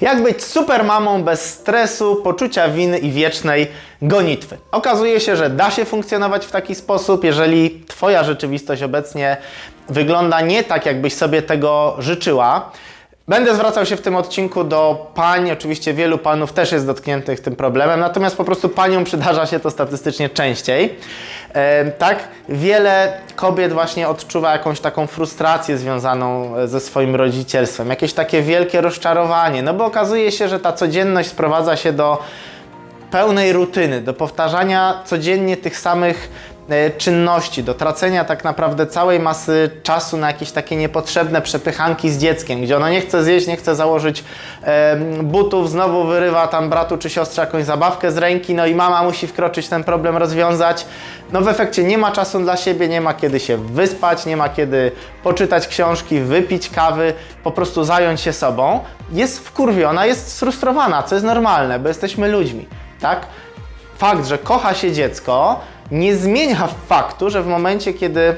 Jak być super mamą bez stresu, poczucia winy i wiecznej gonitwy? Okazuje się, że da się funkcjonować w taki sposób, jeżeli Twoja rzeczywistość obecnie wygląda nie tak, jakbyś sobie tego życzyła. Będę zwracał się w tym odcinku do pań, oczywiście wielu panów też jest dotkniętych tym problemem, natomiast po prostu paniom przydarza się to statystycznie częściej. Tak, wiele kobiet właśnie odczuwa jakąś taką frustrację związaną e, ze swoim rodzicielstwem, jakieś takie wielkie rozczarowanie, no bo okazuje się, że ta codzienność sprowadza się do pełnej rutyny, do powtarzania codziennie tych samych czynności, do tracenia tak naprawdę całej masy czasu na jakieś takie niepotrzebne przepychanki z dzieckiem, gdzie ono nie chce zjeść, nie chce założyć e, butów, znowu wyrywa tam bratu czy siostrze jakąś zabawkę z ręki, no i mama musi wkroczyć ten problem rozwiązać. No w efekcie nie ma czasu dla siebie, nie ma kiedy się wyspać, nie ma kiedy poczytać książki, wypić kawy, po prostu zająć się sobą. Jest wkurwiona, jest sfrustrowana, co jest normalne, bo jesteśmy ludźmi tak? Fakt, że kocha się dziecko, nie zmienia faktu, że w momencie, kiedy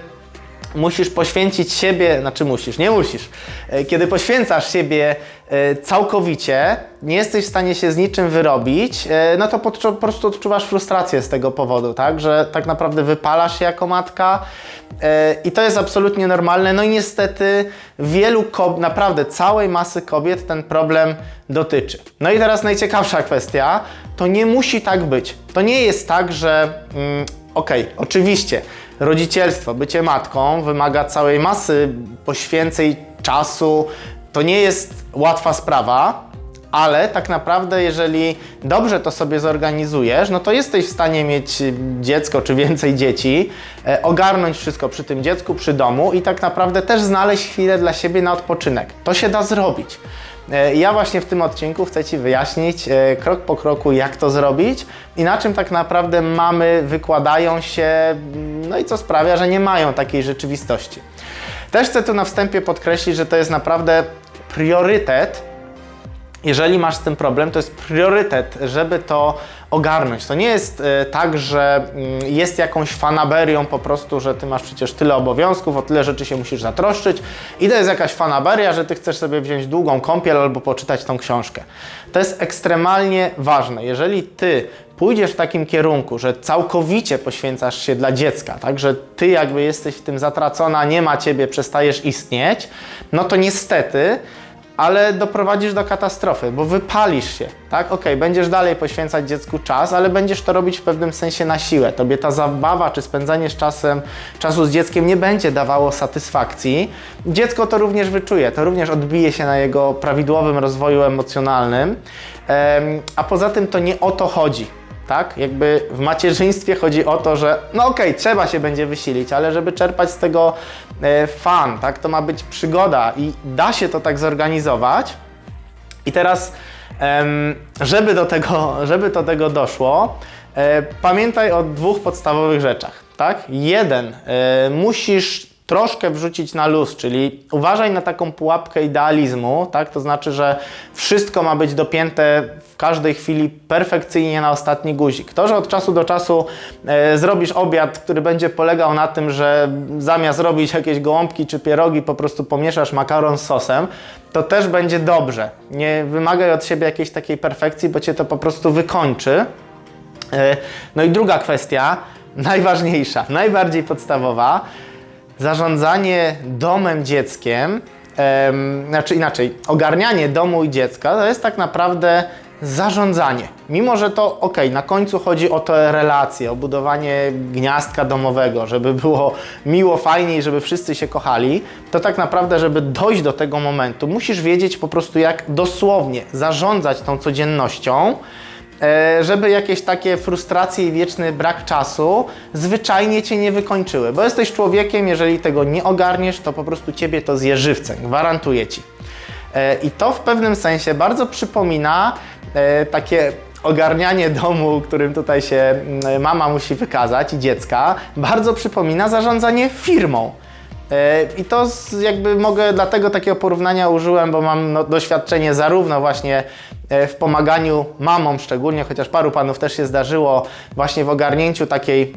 musisz poświęcić siebie, znaczy musisz, nie musisz, e, kiedy poświęcasz siebie e, całkowicie, nie jesteś w stanie się z niczym wyrobić, e, no to po, prostu odczuwasz frustrację z tego powodu, tak? Że tak naprawdę wypalasz się jako matka i to jest absolutnie normalne. No i niestety wielu kobiet, naprawdę całej masy kobiet ten problem dotyczy. No i teraz najciekawsza kwestia, to nie musi tak być. To nie jest tak, że mm, okej, okay, oczywiście rodzicielstwo, bycie matką wymaga całej masy poświęceń, czasu. To nie jest łatwa sprawa, ale tak naprawdę, jeżeli dobrze to sobie zorganizujesz, no to jesteś w stanie mieć dziecko czy więcej dzieci, e, ogarnąć wszystko przy tym dziecku, przy domu i tak naprawdę też znaleźć chwilę dla siebie na odpoczynek. To się da zrobić. E, ja właśnie w tym odcinku chcę Ci wyjaśnić e, krok po kroku, jak to zrobić i na czym tak naprawdę mamy wykładają się, no i co sprawia, że nie mają takiej rzeczywistości. Też chcę tu na wstępie podkreślić, że to jest naprawdę priorytet jeżeli masz z tym problem, to jest priorytet, żeby to ogarnąć. To nie jest e, tak, że mm, jest jakąś fanaberią po prostu, że ty masz przecież tyle obowiązków, o tyle rzeczy się musisz zatroszczyć i to jest jakaś fanaberia, że ty chcesz sobie wziąć długą kąpiel albo poczytać tą książkę. To jest ekstremalnie ważne. Jeżeli ty pójdziesz w takim kierunku, że całkowicie poświęcasz się dla dziecka, tak, że ty jakby jesteś w tym zatracona, nie ma ciebie, przestajesz istnieć, no to niestety ale doprowadzisz do katastrofy, bo wypalisz się, tak? Ok, będziesz dalej poświęcać dziecku czas, ale będziesz to robić w pewnym sensie na siłę. Tobie ta zabawa czy spędzanie z czasem, czasu z dzieckiem nie będzie dawało satysfakcji. Dziecko to również wyczuje, to również odbije się na jego prawidłowym rozwoju emocjonalnym, a poza tym to nie o to chodzi tak? Jakby w macierzyństwie chodzi o to, że no okej, okay, trzeba się będzie wysilić, ale żeby czerpać z tego e, fan, tak? To ma być przygoda i da się to tak zorganizować. I teraz, żeby do tego, żeby do tego doszło, e, pamiętaj o dwóch podstawowych rzeczach, tak? Jeden, e, musisz troszkę wrzucić na luz, czyli uważaj na taką pułapkę idealizmu, tak? To znaczy, że wszystko ma być dopięte każdej chwili perfekcyjnie na ostatni guzik. To, że od czasu do czasu e, zrobisz obiad, który będzie polegał na tym, że zamiast robić jakieś gołąbki czy pierogi, po prostu pomieszasz makaron z sosem, to też będzie dobrze. Nie wymagaj od siebie jakiejś takiej perfekcji, bo cię to po prostu wykończy. E, no i druga kwestia, najważniejsza, najbardziej podstawowa, zarządzanie domem dzieckiem, em, znaczy inaczej, ogarnianie domu i dziecka to jest tak naprawdę zarządzanie. Mimo, że to ok, na końcu chodzi o te relacje, o budowanie gniazdka domowego, żeby było miło, fajnie i żeby wszyscy się kochali, to tak naprawdę, żeby dojść do tego momentu, musisz wiedzieć po prostu, jak dosłownie zarządzać tą codziennością E, żeby jakieś takie frustracje i wieczny brak czasu zwyczajnie cię nie wykończyły. Bo jesteś człowiekiem, jeżeli tego nie ogarniesz, to po prostu ciebie to zje żywcem, gwarantuję ci. E, I to w pewnym sensie bardzo przypomina e, takie ogarnianie domu, którym tutaj się mm, mama musi wykazać i dziecka, bardzo przypomina zarządzanie firmą. I to jakby mogę, dlatego takiego porównania użyłem, bo mam no, doświadczenie zarówno właśnie E, w pomaganiu mamom szczególnie, chociaż paru panów też się zdarzyło, właśnie w ogarnięciu takiej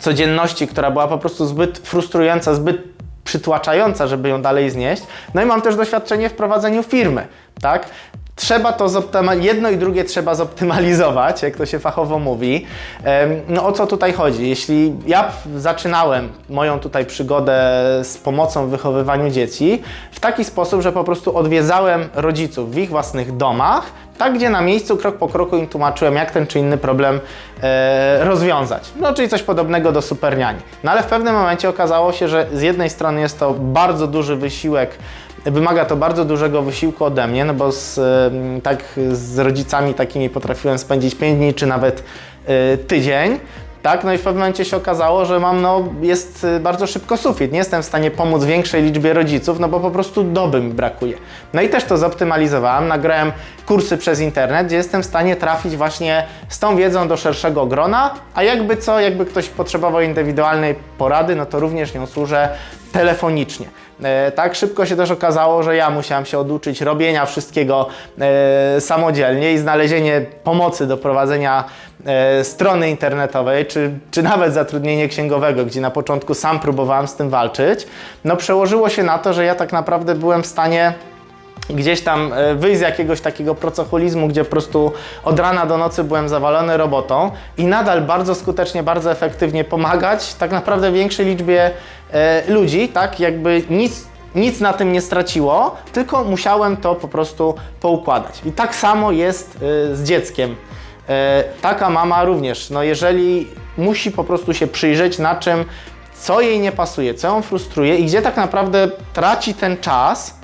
codzienności, która była po prostu zbyt frustrująca, zbyt przytłaczająca, żeby ją dalej znieść. No i mam też doświadczenie w prowadzeniu firmy, tak? trzeba to zoptymalizować, jedno i drugie trzeba zoptymalizować, jak to się fachowo mówi. No o co tutaj chodzi? Jeśli ja zaczynałem moją tutaj przygodę z pomocą w wychowywaniu dzieci w taki sposób, że po prostu odwiedzałem rodziców w ich własnych domach, tak gdzie na miejscu krok po kroku im tłumaczyłem, jak ten czy inny problem e, rozwiązać. No czyli coś podobnego do superniani. No ale w pewnym momencie okazało się, że z jednej strony jest to bardzo duży wysiłek Wymaga to bardzo dużego wysiłku ode mnie, no bo z, em, tak z rodzicami takimi potrafiłem spędzić 5 dni czy nawet e, tydzień. Tak, no i w pewnym momencie się okazało, że mam, no, jest y, bardzo szybko sufit. Nie jestem w stanie pomóc większej liczbie rodziców, no bo po prostu doby mi brakuje. No i też to zoptymalizowałem, nagrałem kursy przez internet, gdzie jestem w stanie trafić właśnie z tą wiedzą do szerszego grona, a jakby co, jakby ktoś potrzebował indywidualnej porady, no to również nią służę telefonicznie. E, tak szybko się też okazało, że ja musiałam się oduczyć robienia wszystkiego e, samodzielnie i znalezienie pomocy do prowadzenia e, strony internetowej, czy, czy nawet zatrudnienie księgowego, gdzie na początku sam próbowałem z tym walczyć, no przełożyło się na to, że ja tak naprawdę byłem w stanie gdzieś tam e, wyjść z jakiegoś takiego procoholizmu, gdzie po prostu od rana do nocy byłem zawalony robotą i nadal bardzo skutecznie, bardzo efektywnie pomagać tak naprawdę większej liczbie e, ludzi, tak jakby nic nic na tym nie straciło, tylko musiałem to po prostu poukładać. I tak samo jest e, z dzieckiem. Taka mama również, no jeżeli musi po prostu się przyjrzeć na czym, co jej nie pasuje, co ją frustruje i gdzie tak naprawdę traci ten czas,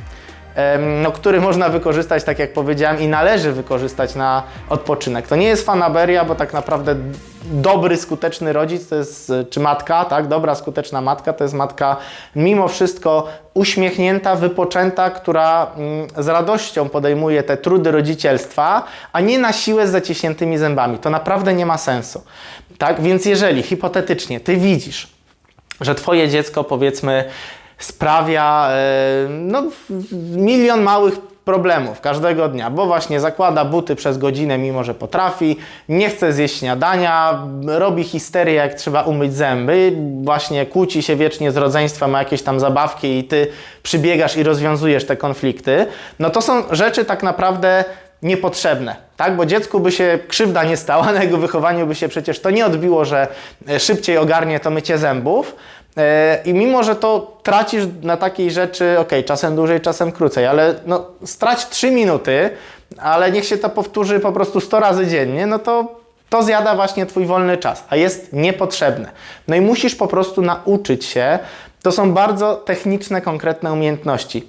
no, który można wykorzystać, tak jak powiedziałem, i należy wykorzystać na odpoczynek. To nie jest fanaberia, bo tak naprawdę dobry, skuteczny rodzic to jest, czy matka, tak, dobra, skuteczna matka to jest matka mimo wszystko uśmiechnięta, wypoczęta, która mm, z radością podejmuje te trudy rodzicielstwa, a nie na siłę z zaciśniętymi zębami. To naprawdę nie ma sensu. Tak, więc jeżeli hipotetycznie ty widzisz, że twoje dziecko powiedzmy sprawia e, no, milion małych problemów każdego dnia, bo właśnie zakłada buty przez godzinę, mimo że potrafi, nie chce zjeść śniadania, robi histerię, jak trzeba umyć zęby, właśnie kłóci się wiecznie z rodzeństwem, ma jakieś tam zabawki i ty przybiegasz i rozwiązujesz te konflikty, no to są rzeczy tak naprawdę niepotrzebne, tak? Bo dziecku by się krzywda nie stała, na jego wychowaniu by się przecież to nie odbiło, że e, szybciej ogarnie to mycie zębów. E, I mimo, że to tracisz na takiej rzeczy, ok, czasem dłużej, czasem krócej, ale no, strać 3 minuty, ale niech się to powtórzy po prostu 100 razy dziennie, no to to zjada właśnie Twój wolny czas, a jest niepotrzebne. No i musisz po prostu nauczyć się, to są bardzo techniczne, konkretne umiejętności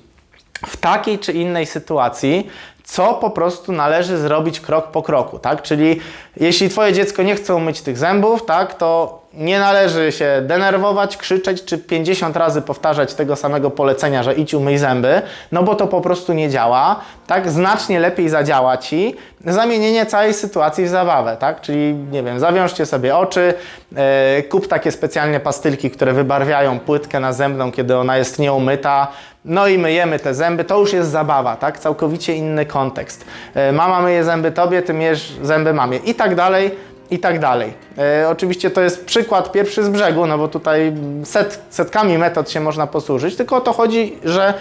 w takiej czy innej sytuacji, co po prostu należy zrobić krok po kroku, tak? Czyli jeśli twoje dziecko nie chce umyć tych zębów, tak, to nie należy się denerwować, krzyczeć czy 50 razy powtarzać tego samego polecenia, że idź umyj zęby, no bo to po prostu nie działa, tak? Znacznie lepiej zadziała ci zamienienie całej sytuacji w zabawę, tak? Czyli nie wiem, zawiążcie sobie oczy, e, kup takie specjalne pastylki, które wybarwiają płytkę na zębną, kiedy ona jest nieumyta, no i myjemy te zęby, to już jest zabawa, tak? Całkowicie inny kontekst. E, mama myje zęby tobie, ty myjesz zęby mamie i tak dalej, i tak dalej. E, oczywiście to jest przykład pierwszy z brzegu, no bo tutaj set, setkami metod się można posłużyć, tylko o to chodzi, że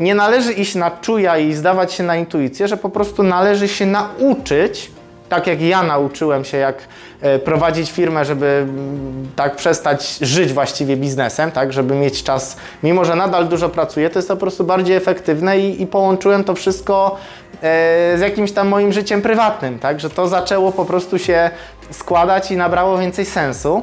nie należy iść na czuja i zdawać się na intuicję, że po prostu należy się nauczyć, tak jak ja nauczyłem się, jak e, prowadzić firmę, żeby mm, tak przestać żyć właściwie biznesem, tak, żeby mieć czas, mimo że nadal dużo pracuję, to jest to po prostu bardziej efektywne i, i połączyłem to wszystko e, z jakimś tam moim życiem prywatnym, tak, że to zaczęło po prostu się składać i nabrało więcej sensu.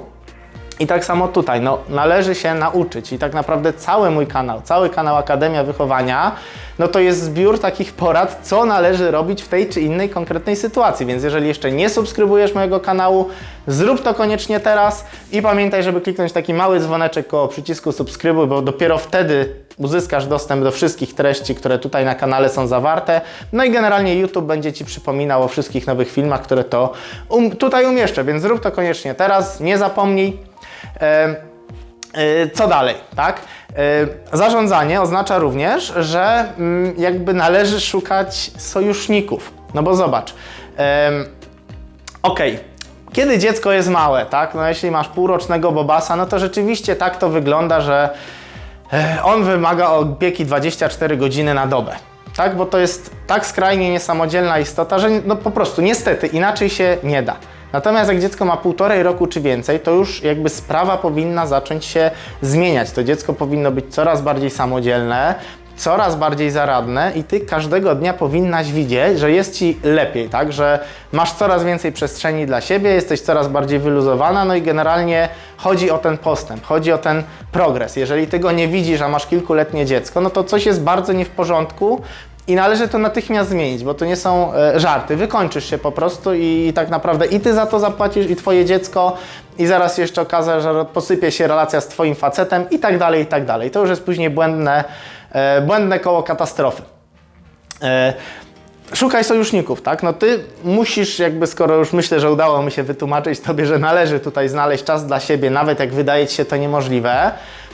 I tak samo tutaj, no, należy się nauczyć i tak naprawdę cały mój kanał, cały kanał Akademia Wychowania, no to jest zbiór takich porad, co należy robić w tej czy innej konkretnej sytuacji, więc jeżeli jeszcze nie subskrybujesz mojego kanału, zrób to koniecznie teraz i pamiętaj, żeby kliknąć taki mały dzwoneczek koło przycisku subskrybuj, bo dopiero wtedy uzyskasz dostęp do wszystkich treści, które tutaj na kanale są zawarte. No i generalnie YouTube będzie Ci przypominał o wszystkich nowych filmach, które to um, tutaj umieszczę, więc zrób to koniecznie teraz, nie zapomnij. E, e, co dalej, tak? E, Zarządzanie oznacza również, że mm, jakby należy szukać sojuszników. No bo zobacz, okej, kiedy dziecko jest małe, tak? No jeśli masz półrocznego bobasa, no to rzeczywiście tak to wygląda, że e, on wymaga opieki 24 godziny na dobę. tak? Bo to jest tak skrajnie niesamodzielna istota, że no po prostu niestety inaczej się nie da. Natomiast jak dziecko ma półtorej roku czy więcej, to już jakby sprawa powinna zacząć się zmieniać. To dziecko powinno być coraz bardziej samodzielne, coraz bardziej zaradne i ty każdego dnia powinnaś widzieć, że jest ci lepiej, tak? Że masz coraz więcej przestrzeni dla siebie, jesteś coraz bardziej wyluzowana, no i generalnie chodzi o ten postęp, chodzi o ten progres. Jeżeli ty go nie widzisz, a masz kilkuletnie dziecko, no to coś jest bardzo nie w porządku. I należy to natychmiast zmienić, bo to nie są e, żarty. Wykończysz się po prostu i, tak naprawdę i ty za to zapłacisz, i twoje dziecko, i zaraz jeszcze okaże, że posypie się relacja z twoim facetem i tak dalej, i tak dalej. To już jest później błędne, e, błędne koło katastrofy. E, szukaj sojuszników, tak? No ty musisz jakby, skoro już myślę, że udało mi się wytłumaczyć tobie, że należy tutaj znaleźć czas dla siebie, nawet jak wydaje ci się to niemożliwe,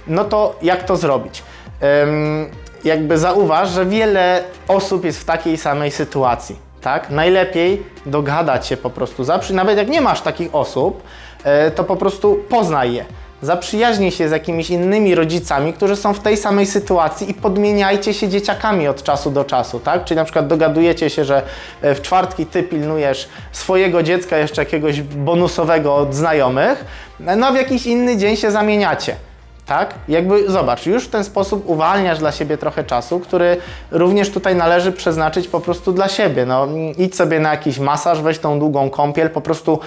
no to jak to zrobić? Jakby zauważ, że wiele osób jest w takiej samej sytuacji, tak? Najlepiej dogadać się po prostu, nawet jak nie masz takich osób, e, to po prostu poznaj je. Zaprzyjaźnij się z jakimiś innymi rodzicami, którzy są w tej samej sytuacji i podmieniajcie się dzieciakami od czasu do czasu, tak? Czyli na przykład dogadujecie się, że e, w czwartki ty pilnujesz swojego dziecka, jeszcze jakiegoś bonusowego od znajomych, no a w jakiś inny dzień się zamieniacie. Tak? Jakby zobacz, już w ten sposób uwalniasz dla siebie trochę czasu, który również tutaj należy przeznaczyć po prostu dla siebie. No, idź sobie na jakiś masaż, weź tą długą kąpiel, po prostu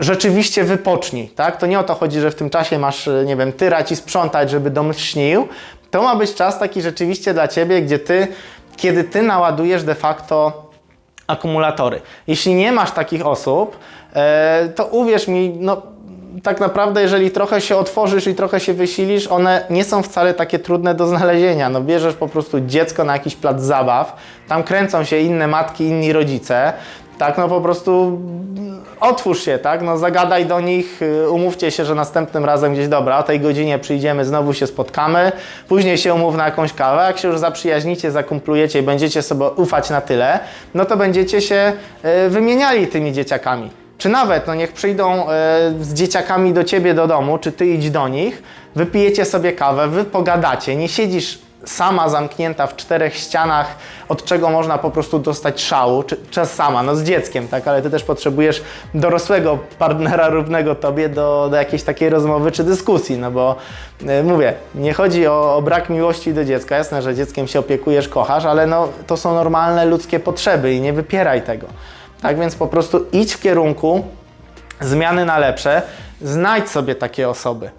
rzeczywiście wypocznij, tak? To nie o to chodzi, że w tym czasie masz, nie wiem, tyrać i sprzątać, żeby dom śnił. To ma być czas taki rzeczywiście dla Ciebie, gdzie Ty, kiedy Ty naładujesz de facto akumulatory. Jeśli nie masz takich osób, e, to uwierz mi, no tak naprawdę, jeżeli trochę się otworzysz i trochę się wysilisz, one nie są wcale takie trudne do znalezienia. No bierzesz po prostu dziecko na jakiś plac zabaw, tam kręcą się inne matki, inni rodzice, tak, no po prostu otwórz się, tak, no zagadaj do nich, y, umówcie się, że następnym razem gdzieś, dobra, o tej godzinie przyjdziemy, znowu się spotkamy, później się umów na jakąś kawę, jak się już zaprzyjaźnicie, zakumplujecie i będziecie sobie ufać na tyle, no to będziecie się y, wymieniali tymi dzieciakami. Czy nawet, no niech przyjdą e, z dzieciakami do ciebie do domu, czy ty idź do nich, wypijecie sobie kawę, wy pogadacie, nie siedzisz sama zamknięta w czterech ścianach, od czego można po prostu dostać szału, czy, sama, no z dzieckiem, tak, ale ty też potrzebujesz dorosłego partnera równego tobie do, do jakiejś takiej rozmowy czy dyskusji, no bo e, mówię, nie chodzi o, o brak miłości do dziecka, jasne, że dzieckiem się opiekujesz, kochasz, ale no to są normalne ludzkie potrzeby i nie wypieraj tego. Tak więc po prostu idź w kierunku zmiany na lepsze, znajdź sobie takie osoby.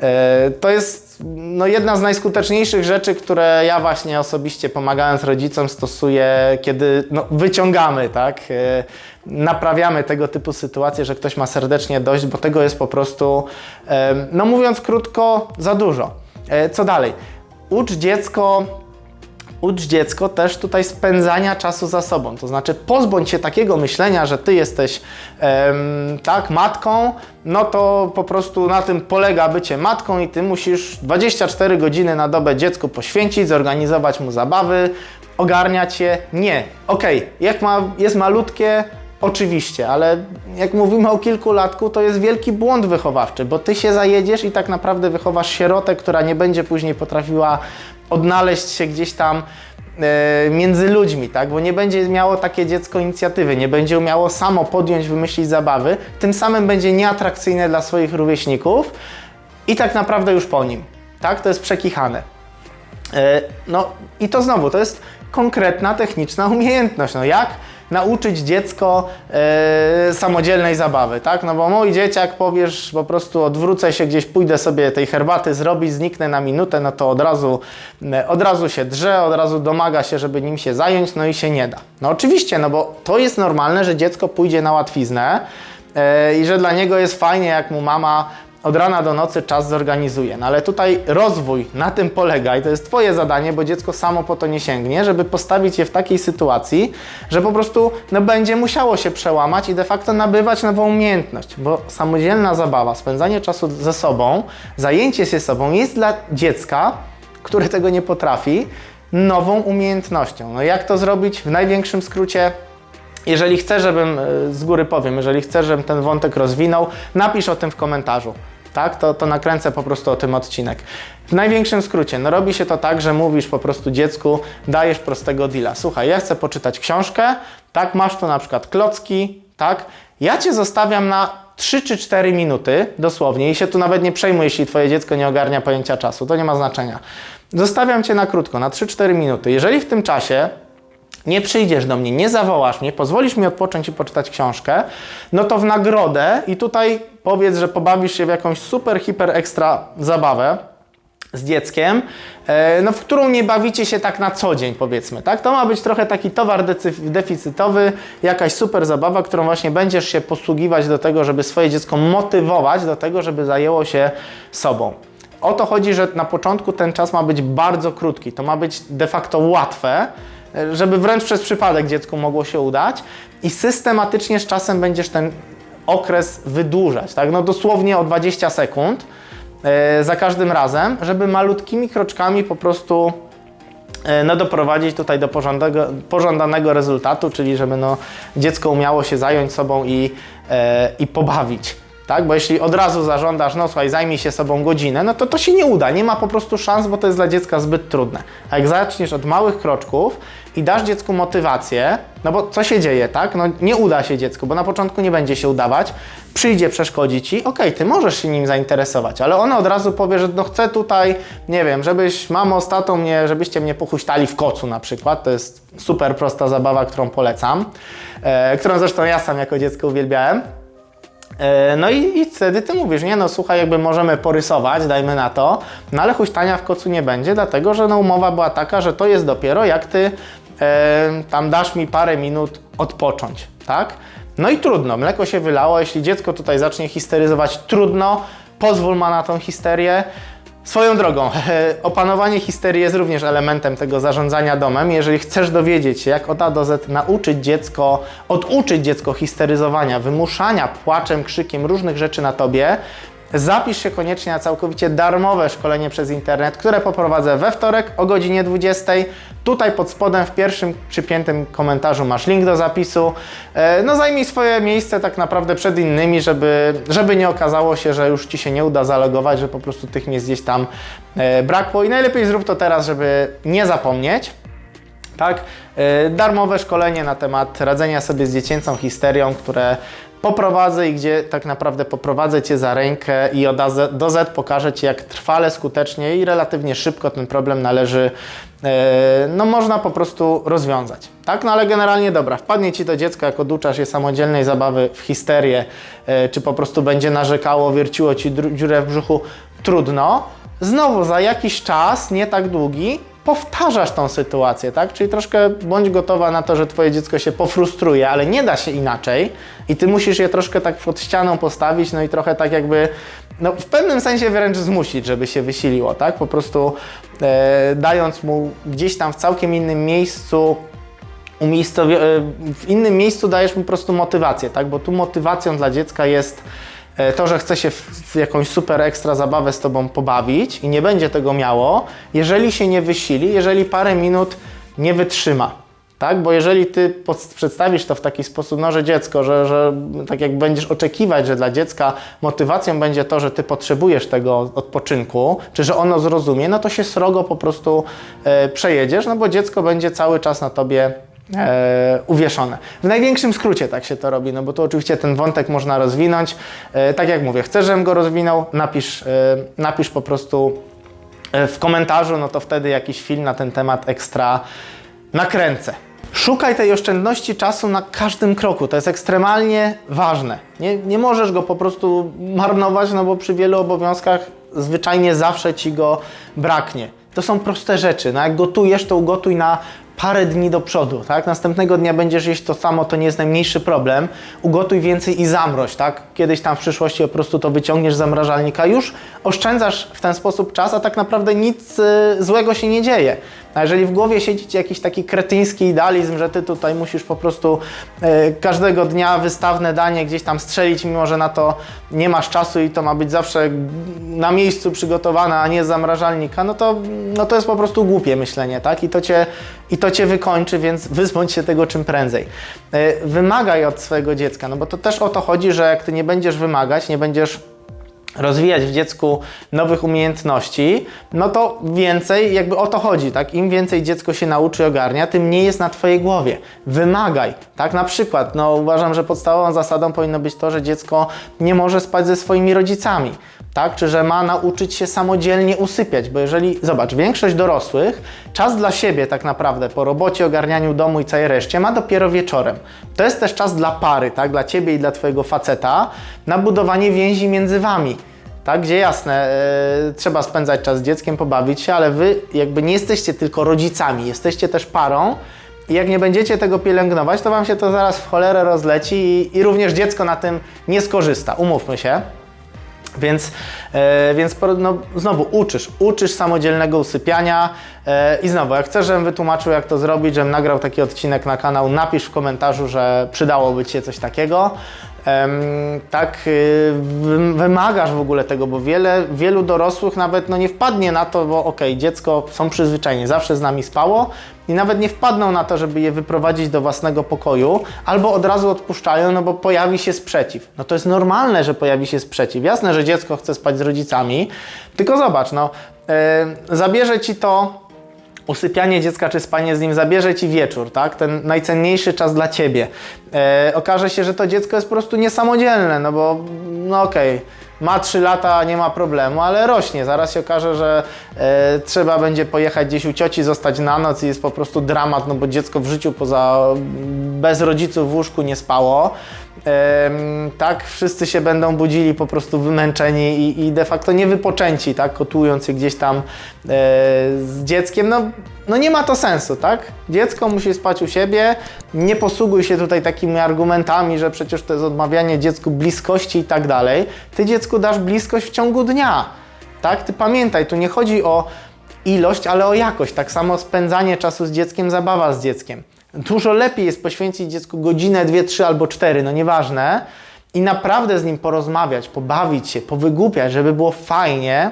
E, to jest no, jedna z najskuteczniejszych rzeczy, które ja właśnie osobiście pomagając rodzicom stosuję, kiedy no, wyciągamy, tak? E, naprawiamy tego typu sytuacje, że ktoś ma serdecznie dość, bo tego jest po prostu, e, no mówiąc krótko, za dużo. Co dalej? Ucz dziecko ucz dziecko też tutaj spędzania czasu za sobą. To znaczy pozbądź się takiego myślenia, że ty jesteś em, tak matką, no to po prostu na tym polega bycie matką i ty musisz 24 godziny na dobę dziecku poświęcić, zorganizować mu zabawy, ogarniać je. Nie. Okej, okay. jak ma, jest malutkie, Oczywiście, ale jak mówimy o kilkulatku, to jest wielki błąd wychowawczy, bo ty się zajedziesz i tak naprawdę wychowasz sierotę, która nie będzie później potrafiła odnaleźć się gdzieś tam e, między ludźmi, tak? Bo nie będzie miało takie dziecko inicjatywy, nie będzie umiało samo podjąć, wymyślić zabawy, tym samym będzie nieatrakcyjne dla swoich rówieśników i tak naprawdę już po nim, tak? To jest przekichane. E, no i to znowu, to jest konkretna techniczna umiejętność. No jak nauczyć dziecko e, samodzielnej zabawy, tak? No bo mój dzieciak powiesz, po prostu odwrócę się gdzieś, pójdę sobie tej herbaty zrobić, zniknę na minutę, no to od razu, e, od razu się drze, od razu domaga się, żeby nim się zająć, no i się nie da. No oczywiście, no bo to jest normalne, że dziecko pójdzie na łatwiznę, e, i że dla niego jest fajnie, jak mu mama od rana do nocy czas zorganizuje. No ale tutaj rozwój na tym polega i to jest Twoje zadanie, bo dziecko samo po to nie sięgnie, żeby postawić je w takiej sytuacji, że po prostu no, będzie musiało się przełamać i de facto nabywać nową umiejętność, bo samodzielna zabawa, spędzanie czasu ze sobą, zajęcie się sobą jest dla dziecka, które tego nie potrafi, nową umiejętnością. No jak to zrobić? W największym skrócie jeżeli chcesz, żebym, e, z góry powiem, jeżeli chcesz, żebym ten wątek rozwinął, napisz o tym w komentarzu. Tak, to, to nakręcę po prostu o tym odcinek. W największym skrócie, no robi się to tak, że mówisz po prostu dziecku, dajesz prostego deala. Słuchaj, ja chcę poczytać książkę, tak, masz tu na przykład klocki, tak, ja Cię zostawiam na 3 czy 4 minuty, dosłownie, i się tu nawet nie przejmuj, jeśli Twoje dziecko nie ogarnia pojęcia czasu, to nie ma znaczenia. Zostawiam Cię na krótko, na 3-4 minuty. Jeżeli w tym czasie nie przyjdziesz do mnie, nie zawołasz mnie, pozwolisz mi odpocząć i poczytać książkę, no to w nagrodę i tutaj powiedz, że pobawisz się w jakąś super, hiper, ekstra zabawę z dzieckiem, e, no, w którą nie bawicie się tak na co dzień, powiedzmy, tak? To ma być trochę taki towar deficytowy, jakaś super zabawa, którą właśnie będziesz się posługiwać do tego, żeby swoje dziecko motywować do tego, żeby zajęło się sobą. O to chodzi, że na początku ten czas ma być bardzo krótki, to ma być de facto łatwe, żeby wręcz przez przypadek dziecku mogło się udać i systematycznie z czasem będziesz ten okres wydłużać, tak? No dosłownie o 20 sekund e, za każdym razem, żeby malutkimi kroczkami po prostu e, no, doprowadzić tutaj do pożądanego, pożądanego rezultatu, czyli żeby no, dziecko umiało się zająć sobą i, e, i pobawić. Tak? Bo jeśli od razu zażądasz, no słuchaj, zajmij się sobą godzinę, no to to się nie uda. Nie ma po prostu szans, bo to jest dla dziecka zbyt trudne. A jak zaczniesz od małych kroczków i dasz dziecku motywację, no bo co się dzieje, tak? No nie uda się dziecku, bo na początku nie będzie się udawać, przyjdzie, przeszkodzi ci, okej, ty możesz się nim zainteresować, ale ona od razu powie, że no chcę tutaj, nie wiem, żebyś mamo z tatą mnie, żebyście mnie pochuśtali w kocu na przykład, to jest super prosta zabawa, którą polecam, e, którą zresztą ja sam jako dziecko uwielbiałem. E, No i, i wtedy ty mówisz, nie no słuchaj, jakby możemy porysować, dajmy na to, no ale huśtania w kocu nie będzie, dlatego że no umowa była taka, że to jest dopiero jak ty e, tam dasz mi parę minut odpocząć, tak? No i trudno, mleko się wylało, jeśli dziecko tutaj zacznie histeryzować, trudno, pozwól ma na tą histerię. Swoją drogą, opanowanie histerii jest również elementem tego zarządzania domem. Jeżeli chcesz dowiedzieć się, jak od A do Z nauczyć dziecko, oduczyć dziecko histeryzowania, wymuszania płaczem, krzykiem różnych rzeczy na tobie, zapisz się koniecznie na całkowicie darmowe szkolenie przez internet, które poprowadzę we wtorek o godzinie 20. Tutaj pod spodem w pierwszym przypiętym komentarzu masz link do zapisu. E, No zajmij swoje miejsce tak naprawdę przed innymi, żeby, żeby nie okazało się, że już Ci się nie uda zalogować, że po prostu tych miejsc gdzieś tam e, brakło i najlepiej zrób to teraz, żeby nie zapomnieć. Tak? E, Darmowe szkolenie na temat radzenia sobie z dziecięcą histerią, które poprowadzę i gdzie tak naprawdę poprowadzę Cię za rękę i od A do Z pokażę Ci, jak trwale, skutecznie i relatywnie szybko ten problem należy, e, no można po prostu rozwiązać. Tak? No ale generalnie dobra, wpadnie Ci to dziecko, jak oduczasz je samodzielnej zabawy w histerię, e, czy po prostu będzie narzekało, wierciło Ci dziurę w brzuchu, trudno. Znowu za jakiś czas, nie tak długi, powtarzasz tą sytuację, tak? Czyli troszkę bądź gotowa na to, że twoje dziecko się pofrustruje, ale nie da się inaczej i ty musisz je troszkę tak pod ścianą postawić, no i trochę tak jakby, no w pewnym sensie wręcz zmusić, żeby się wysiliło, tak? Po prostu e, dając mu gdzieś tam w całkiem innym miejscu umiejscowi- e, w innym miejscu dajesz mu po prostu motywację, tak? Bo tu motywacją dla dziecka jest to, że chce się w, jakąś super ekstra zabawę z Tobą pobawić i nie będzie tego miało, jeżeli się nie wysili, jeżeli parę minut nie wytrzyma. Tak? Bo jeżeli ty przedstawisz to w taki sposób, no, że dziecko, że, że tak jak będziesz oczekiwać, że dla dziecka motywacją będzie to, że ty potrzebujesz tego odpoczynku, czy że ono zrozumie, no to się srogo po prostu e, przejedziesz, no bo dziecko będzie cały czas na tobie e, uwieszone. W największym skrócie tak się to robi, no bo tu oczywiście ten wątek można rozwinąć. E, tak jak mówię, chcesz, żebym go rozwinął, napisz, e, napisz po prostu e, w komentarzu, no to wtedy jakiś film na ten temat ekstra nakręcę. Szukaj tej oszczędności czasu na każdym kroku. To jest ekstremalnie ważne. Nie, nie możesz go po prostu marnować, no bo przy wielu obowiązkach zwyczajnie zawsze ci go braknie. To są proste rzeczy. No jak gotujesz, to ugotuj na parę dni do przodu, tak? Następnego dnia będziesz jeść to samo, to nie jest najmniejszy problem. Ugotuj więcej i zamroź, tak? Kiedyś tam w przyszłości po prostu to wyciągniesz z zamrażalnika, już oszczędzasz w ten sposób czas, a tak naprawdę nic y, złego się nie dzieje. A jeżeli w głowie siedzi ci jakiś taki kretyński idealizm, że ty tutaj musisz po prostu e, każdego dnia wystawne danie gdzieś tam strzelić, mimo że na to nie masz czasu i to ma być zawsze na miejscu przygotowane, a nie z zamrażalnika, no to, no to jest po prostu głupie myślenie, tak? I to cię, i to cię wykończy, więc wyzbądź się tego czym prędzej. E, wymagaj od swojego dziecka, no bo to też o to chodzi, że jak ty nie będziesz wymagać, nie będziesz rozwijać w dziecku nowych umiejętności, no to więcej, jakby o to chodzi, tak? Im więcej dziecko się nauczy i ogarnia, tym mniej jest na Twojej głowie. Wymagaj, tak? Na przykład, no uważam, że podstawową zasadą powinno być to, że dziecko nie może spać ze swoimi rodzicami, tak? Czy że ma nauczyć się samodzielnie usypiać, bo jeżeli, zobacz, większość dorosłych czas dla siebie tak naprawdę po robocie, ogarnianiu domu i całej reszcie ma dopiero wieczorem. To jest też czas dla pary, tak? Dla Ciebie i dla Twojego faceta na budowanie więzi między Wami tak, gdzie jasne, e, trzeba spędzać czas z dzieckiem, pobawić się, ale wy jakby nie jesteście tylko rodzicami, jesteście też parą i jak nie będziecie tego pielęgnować, to wam się to zaraz w cholerę rozleci i, i również dziecko na tym nie skorzysta, umówmy się. Więc, e, więc no, znowu uczysz, uczysz samodzielnego usypiania e, i znowu, jak chcesz, żebym wytłumaczył, jak to zrobić, żebym nagrał taki odcinek na kanał, napisz w komentarzu, że przydałoby Ci się coś takiego. Tak, y, wy- wymagasz w ogóle tego, bo wiele, wielu dorosłych nawet no, nie wpadnie na to, bo okej, dziecko są przyzwyczajeni, zawsze z nami spało i nawet nie wpadną na to, żeby je wyprowadzić do własnego pokoju, albo od razu odpuszczają, no bo pojawi się sprzeciw. No to jest normalne, że pojawi się sprzeciw. Jasne, że dziecko chce spać z rodzicami, tylko zobacz, no, e, zabierze ci to usypianie dziecka czy spanie z nim zabierze ci wieczór, tak? Ten najcenniejszy czas dla ciebie. E, okaże się, że to dziecko jest po prostu niesamodzielne, no bo no okej. Ma 3 lata, nie ma problemu, ale rośnie. Zaraz się okaże, że e, trzeba będzie pojechać gdzieś u cioci, zostać na noc i jest po prostu dramat, no bo dziecko w życiu poza bez rodziców w łóżku nie spało. Tak, wszyscy się będą budzili po prostu wymęczeni i, i de facto niewypoczęci, tak, kotując się gdzieś tam e, z dzieckiem, no, no nie ma to sensu, tak? Dziecko musi spać u siebie, nie posługuj się tutaj takimi argumentami, że przecież to jest odmawianie dziecku bliskości i tak dalej. Ty dziecku dasz bliskość w ciągu dnia, tak? Ty pamiętaj, tu nie chodzi o ilość, ale o jakość. Tak samo spędzanie czasu z dzieckiem, zabawa z dzieckiem. Dużo lepiej jest poświęcić dziecku godzinę, dwie, trzy albo cztery, no nieważne, i naprawdę z nim porozmawiać, pobawić się, powygłupiać, żeby było fajnie,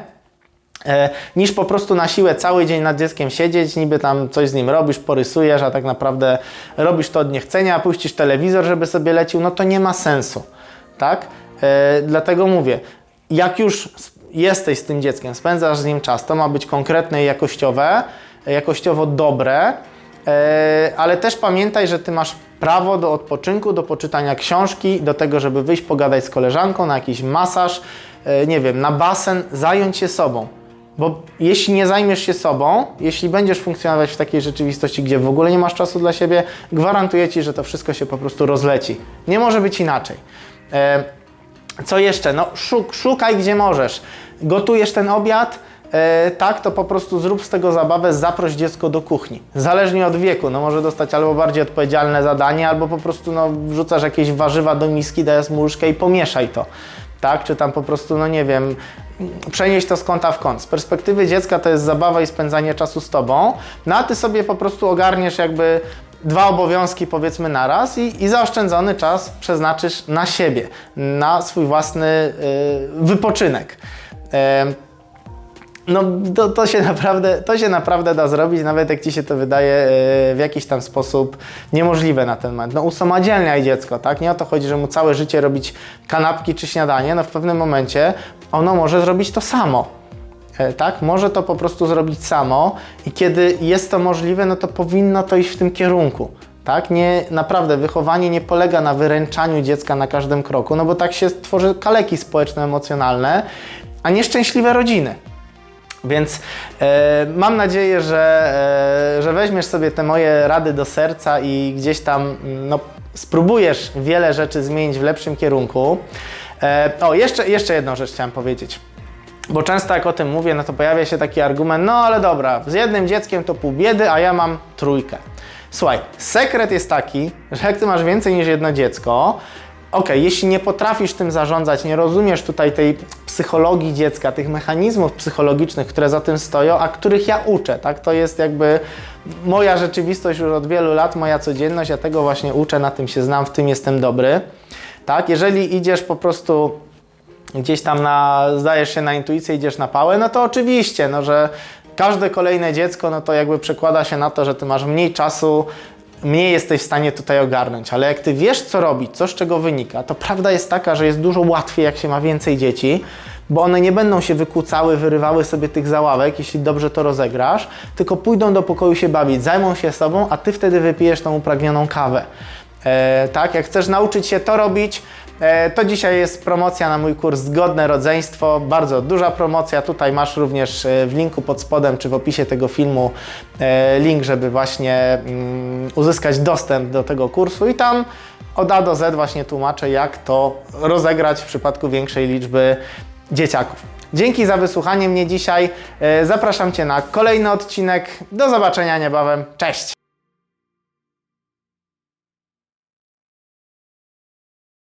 e, niż po prostu na siłę cały dzień nad dzieckiem siedzieć, niby tam coś z nim robisz, porysujesz, a tak naprawdę robisz to od niechcenia, puścisz telewizor, żeby sobie lecił, no to nie ma sensu, tak? E, dlatego mówię, jak już jesteś z tym dzieckiem, spędzasz z nim czas, to ma być konkretne i jakościowe, jakościowo dobre, ale też pamiętaj, że ty masz prawo do odpoczynku, do poczytania książki, do tego, żeby wyjść pogadać z koleżanką na jakiś masaż, e, nie wiem, na basen, zająć się sobą. Bo jeśli nie zajmiesz się sobą, jeśli będziesz funkcjonować w takiej rzeczywistości, gdzie w ogóle nie masz czasu dla siebie, gwarantuję Ci, że to wszystko się po prostu rozleci. Nie może być inaczej. E, co jeszcze? No, szuk, szukaj gdzie możesz. Gotujesz ten obiad, e, tak, to po prostu zrób z tego zabawę, zaproś dziecko do kuchni. Zależnie od wieku, no może dostać albo bardziej odpowiedzialne zadanie, albo po prostu no, wrzucasz jakieś warzywa do miski, dajesz mu i pomieszaj to. Tak, czy tam po prostu, no nie wiem, przenieść to z kąta w kąt. Z perspektywy dziecka to jest zabawa i spędzanie czasu z tobą, no a ty sobie po prostu ogarniesz jakby dwa obowiązki powiedzmy naraz i, i zaoszczędzony czas przeznaczysz na siebie, na swój własny y, wypoczynek. No to, to, się naprawdę, to się naprawdę da zrobić, nawet jak Ci się to wydaje e, w jakiś tam sposób niemożliwe na ten moment. No usamodzielniaj dziecko, tak? Nie o to chodzi, że mu całe życie robić kanapki czy śniadanie, no w pewnym momencie ono może zrobić to samo. E, Tak, może to po prostu zrobić samo i kiedy jest to możliwe, no to powinno to iść w tym kierunku. Tak, nie, naprawdę wychowanie nie polega na wyręczaniu dziecka na każdym kroku, no bo tak się tworzy kaleki społeczno-emocjonalne, a nieszczęśliwe rodziny. Więc e, mam nadzieję, że, e, że weźmiesz sobie te moje rady do serca i gdzieś tam mm, no, spróbujesz wiele rzeczy zmienić w lepszym kierunku. E, o, jeszcze, jeszcze jedną rzecz chciałem powiedzieć. Bo często jak o tym mówię, no to pojawia się taki argument, no ale dobra, z jednym dzieckiem to pół biedy, a ja mam trójkę. Słuchaj, sekret jest taki, że jak ty masz więcej niż jedno dziecko, ok, jeśli nie potrafisz tym zarządzać, nie rozumiesz tutaj tej psychologii dziecka, tych mechanizmów psychologicznych, które za tym stoją, a których ja uczę, tak? To jest jakby moja rzeczywistość już od wielu lat, moja codzienność, ja tego właśnie uczę, na tym się znam, w tym jestem dobry. Tak, jeżeli idziesz po prostu gdzieś tam na, zdajesz się na intuicję, idziesz na pałę, no to oczywiście, no, że każde kolejne dziecko, no to jakby przekłada się na to, że ty masz mniej czasu, mniej jesteś w stanie tutaj ogarnąć, ale jak ty wiesz, co robić, co z czego wynika, to prawda jest taka, że jest dużo łatwiej, jak się ma więcej dzieci, bo one nie będą się wykłócały, wyrywały sobie tych załawek, jeśli dobrze to rozegrasz, tylko pójdą do pokoju się bawić, zajmą się sobą, a ty wtedy wypijesz tą upragnioną kawę. E, tak, jak chcesz nauczyć się to robić, to dzisiaj jest promocja na mój kurs Zgodne Rodzeństwo. Bardzo duża promocja. Tutaj masz również e, w linku pod spodem czy w opisie tego filmu e, link, żeby właśnie mm, uzyskać dostęp do tego kursu i tam od A do Z właśnie tłumaczę, jak to rozegrać w przypadku większej liczby dzieciaków. Dzięki za wysłuchanie mnie dzisiaj. E, Zapraszam Cię na kolejny odcinek. Do zobaczenia niebawem. Cześć!